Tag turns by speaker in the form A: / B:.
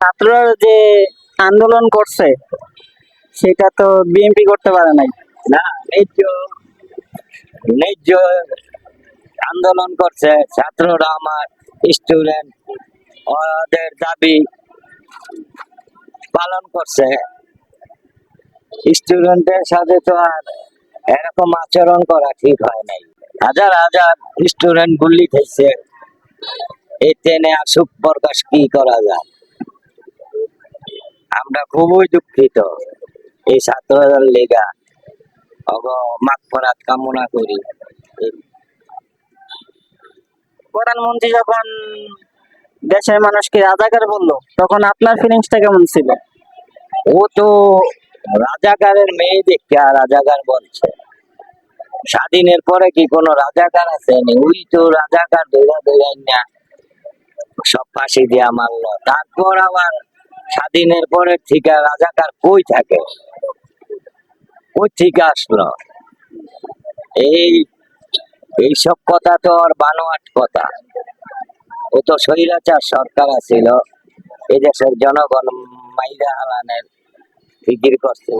A: ছাত্ররা যে আন্দোলন করছে, সেটা তো বিএনপি করতে পারে নাই।
B: না আন্দোলন করছে ছাত্ররা, আমার স্টুডেন্ট ওদের দাবি পালন করছে। স্টুডেন্টের সাথে তো আর এরকম আচরণ করা ঠিক হয় নাই। হাজার হাজার স্টুডেন্ট গুলি খেয়েছে। ট্রেনে আর সুখ প্রকাশ কি করা যায়? আমরা খুবই দুঃখিত। এই ছাত্রদের লেগা অগ মাগফরাত কামনা করি।
A: প্রধানমন্ত্রী যখন দেশের মানুষকে রাজাকার বলল তখন আপনার ফিলিংসটা কেমন ছিল?
B: ও তো রাজাকারের মেয়ে দেখে আর রাজাকার বলছে। স্বাধীনের পরে কি কোনো রাজাকার আছে ওই তো রাজাকার দৌড়া দৌড়াই না সব ফাঁসি দিয়া মারলো। তারপর আবার স্বাধীনের পরে ঠিকা রাজাকার কই থাকে? কই থেকে আসলো? এই এইসব কথা তো আর বানোয়াট কথা। ও তো স্বৈরাচার সরকার আছিল। এদেশের জনগণ মাইরা হালানের ফিকির করছে।